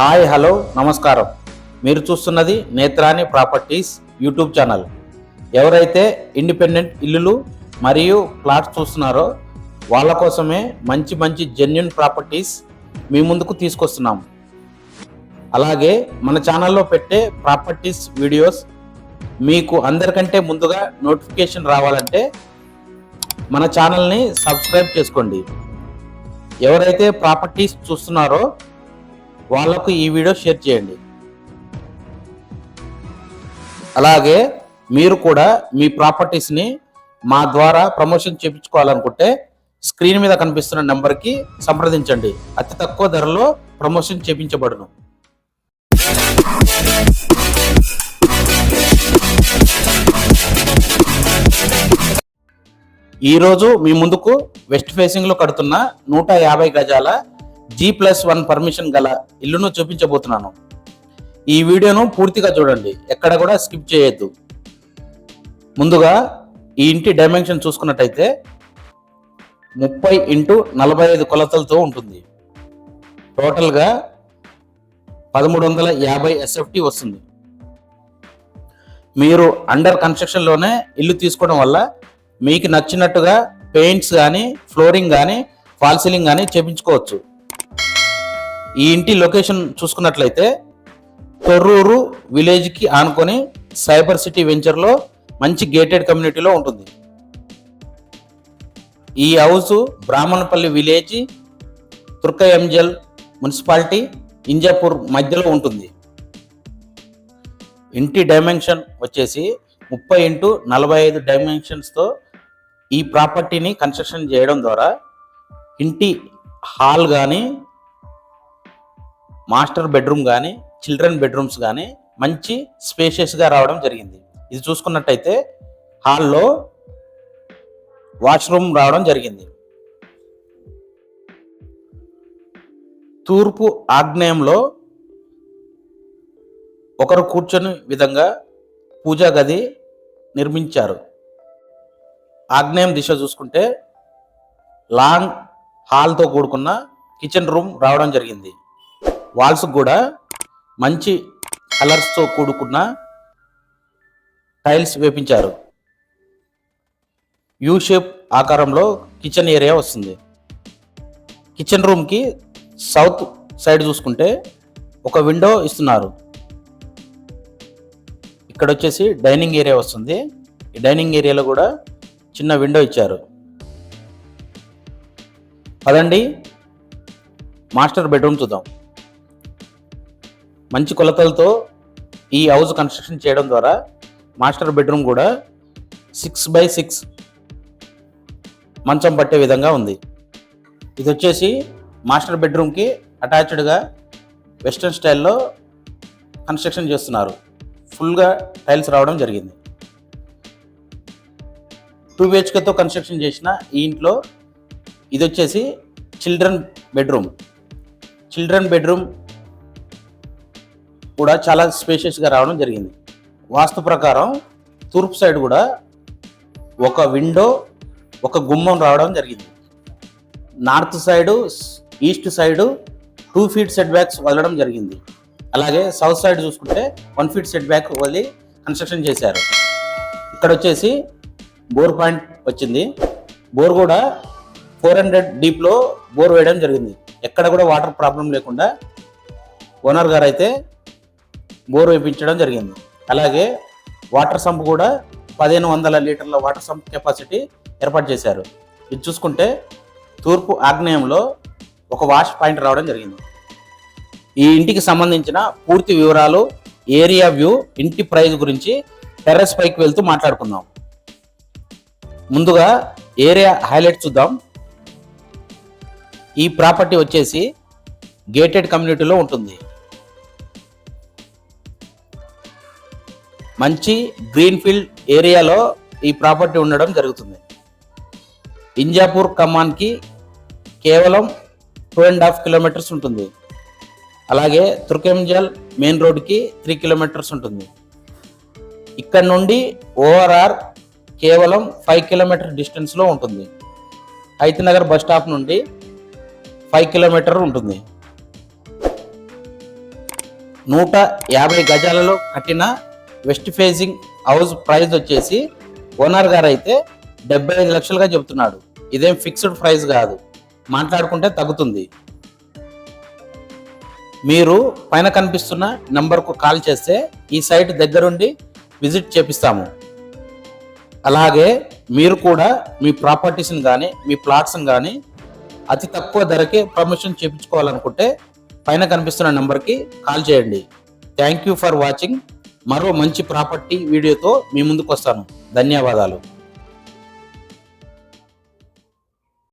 Hi hello నమస్కారం. మీరు చూస్తున్నది నేత్రాని ప్రాపర్టీస్ యూట్యూబ్ ఛానల్. ఎవరైతే ఇండిపెండెంట్ ఇల్లులు మరియు ప్లాట్స్ చూస్తున్నారో వాళ్ళ కోసమే మంచి మంచి జెన్యున్ ప్రాపర్టీస్ మీ ముందుకు తీసుకొస్తున్నాం. అలాగే మన ఛానల్లో పెట్టే ప్రాపర్టీస్ వీడియోస్ మీకు అందరికంటే ముందుగా నోటిఫికేషన్ రావాలంటే మన ఛానల్ని సబ్స్క్రైబ్ చేసుకోండి. ఎవరైతే ప్రాపర్టీస్ చూస్తున్నారో వాళ్ళకు ఈ వీడియో షేర్ చేయండి. అలాగే మీరు కూడా మీ ప్రాపర్టీస్ని మా ద్వారా ప్రమోషన్ చేయించుకోవాలనుకుంటే స్క్రీన్ మీద కనిపిస్తున్న నెంబర్కి సంప్రదించండి. అతి తక్కువ ధరలో ప్రమోషన్ చేయించబడును. ఈరోజు మీ ముందుకు వెస్ట్ ఫేసింగ్లో కడుతున్న నూట యాభై గజాల జీ ప్లస్ వన్ పర్మిషన్ గల ఇల్లును చూపించబోతున్నాను. ఈ వీడియోను పూర్తిగా చూడండి. ఎక్కడ కూడా స్కిప్ చేయొద్దు. ముందుగా ఈ ఇంటి డైమెన్షన్ చూసుకున్నట్టయితే ముప్పై ఇంటూ నలభై ఐదు కొలతలతో ఉంటుంది. టోటల్గా పదమూడు వందల యాభై ఎస్ఎఫ్టీ వస్తుంది. మీరు అండర్ కన్స్ట్రక్షన్లోనే ఇల్లు తీసుకోవడం వల్ల మీకు నచ్చినట్టుగా పెయింట్స్ కానీ ఫ్లోరింగ్ కానీ ఫాల్ సీలింగ్ కానీ చేపించుకోవచ్చు. ఈ ఇంటి లొకేషన్ చూసుకున్నట్లయితే తొర్రూరు విలేజ్కి ఆనుకొని సైబర్ సిటీ వెంచర్లో మంచి గేటెడ్ కమ్యూనిటీలో ఉంటుంది. ఈ house Brahmanpalli village Turkayamjal municipality Injapur మధ్యలో ఉంటుంది. ఇంటి డైమెన్షన్ వచ్చేసి ముప్పై ఇంటూ నలభై ఐదు డైమెన్షన్స్తో ఈ ప్రాపర్టీని కన్స్ట్రక్షన్ చేయడం ద్వారా ఇంటి హాల్ కానీ మాస్టర్ బెడ్రూమ్ కానీ చిల్డ్రన్ బెడ్రూమ్స్ కానీ మంచి స్పేషియస్గా రావడం జరిగింది. ఇది చూసుకున్నట్టయితే హాల్లో వాష్రూమ్ రావడం జరిగింది. తూర్పు ఆగ్నేయంలో ఒకరు కూర్చొని విధంగా పూజా గది నిర్మించారు. ఆగ్నేయం దిశ చూసుకుంటే లాంగ్ హాల్తో కూడుకున్న కిచెన్ రూమ్ రావడం జరిగింది. వాల్స్ కూడా మంచి కలర్స్తో కూడుకున్న టైల్స్ వేపించారు. యూ షేప్ ఆకారంలో కిచెన్ ఏరియా వస్తుంది. కిచెన్ రూమ్కి సౌత్ సైడ్ చూసుకుంటే ఒక విండో ఇస్తున్నారు. ఇక్కడ వచ్చేసి డైనింగ్ ఏరియా వస్తుంది. ఈ డైనింగ్ ఏరియాలో కూడా చిన్న విండో ఇచ్చారు. పదండి మాస్టర్ బెడ్రూమ్ చూద్దాం. మంచి కొలతలతో ఈ హౌస్ కన్స్ట్రక్షన్ చేయడం ద్వారా మాస్టర్ బెడ్రూమ్ కూడా సిక్స్ బై సిక్స్ మంచం పట్టే విధంగా ఉంది. ఇది వచ్చేసి మాస్టర్ బెడ్రూమ్కి అటాచ్డ్గా వెస్ట్రన్ స్టైల్లో కన్స్ట్రక్షన్ చేస్తున్నారు. ఫుల్గా టైల్స్ రావడం జరిగింది. టూ బిహెచ్కేతో కన్స్ట్రక్షన్ చేసిన ఈ ఇంట్లో ఇది వచ్చేసి చిల్డ్రన్ బెడ్రూమ్ చిల్డ్రన్ బెడ్రూమ్ కూడా చాలా స్పేషియస్గా రావడం జరిగింది. వాస్తు ప్రకారం తూర్పు సైడ్ కూడా ఒక విండో ఒక గుమ్మం రావడం జరిగింది. North side east side two feet setbacks వదలడం జరిగింది. అలాగే సౌత్ సైడ్ చూసుకుంటే వన్ ఫీట్ సెట్ బ్యాక్ వదిలి కన్స్ట్రక్షన్ చేశారు. ఇక్కడ వచ్చేసి బోర్ పాయింట్ వచ్చింది. బోర్ కూడా ఫోర్ హండ్రెడ్ డీప్లో బోర్ వేయడం జరిగింది. ఎక్కడ కూడా వాటర్ ప్రాబ్లం లేకుండా ఓనర్ గారు అయితే బోర్ వేయించడం జరిగింది. అలాగే వాటర్ సంప్ కూడా పదిహేను వందల లీటర్ల వాటర్ సంప్ కెపాసిటీ ఏర్పాటు చేశారు. ఇది చూసుకుంటే తూర్పు ఆగ్నేయంలో ఒక వాష్ పాయింట్ రావడం జరిగింది. ఈ ఇంటికి సంబంధించిన పూర్తి వివరాలు ఏరియా వ్యూ ఇంటి ప్రైస్ గురించి టెర్రస్ పైకి వెళ్తూ మాట్లాడుకుందాం. ముందుగా ఏరియా హైలైట్ చూద్దాం. ఈ ప్రాపర్టీ వచ్చేసి గేటెడ్ కమ్యూనిటీలో ఉంటుంది. మంచి గ్రీన్ఫీల్డ్ ఏరియాలో ఈ ప్రాపర్టీ ఉండడం జరుగుతుంది. ఇంజాపూర్ ఖమ్మాన్కి కేవలం టూ అండ్ హాఫ్ కిలోమీటర్స్ ఉంటుంది. అలాగే తుర్కెంజల్ మెయిన్ రోడ్కి త్రీ కిలోమీటర్స్ ఉంటుంది. ఇక్కడ నుండి ఓఆర్ఆర్ కేవలం ఫైవ్ కిలోమీటర్ డిస్టెన్స్లో ఉంటుంది. హైతనగర్ బస్ స్టాప్ నుండి ఫైవ్ కిలోమీటర్ ఉంటుంది. నూట యాభై గజాలలో కట్టిన వెస్ట్ ఫేసింగ్ హౌస్ ప్రైస్ వచ్చేసి ఓనర్ గారు అయితే డెబ్బై ఐదు లక్షలుగా చెబుతున్నాడు. ఇదేం ఫిక్స్డ్ ప్రైస్ కాదు. మాట్లాడుకుంటే తగ్గుతుంది. మీరు పైన కనిపిస్తున్న నంబర్కు కాల్ చేస్తే ఈ సైట్ దగ్గరుండి విజిట్ చేపిస్తాము. అలాగే మీరు కూడా మీ ప్రాపర్టీస్ని కానీ మీ ప్లాట్స్ని కానీ అతి తక్కువ ధరకే ప్రమోషన్ చేయించుకోవాలనుకుంటే పైన కనిపిస్తున్న నెంబర్కి కాల్ చేయండి. Thank you for watching. మరో మంచి ప్రాపర్టీ వీడియోతో మీ ముందుకు వస్తాను. ధన్యవాదాలు.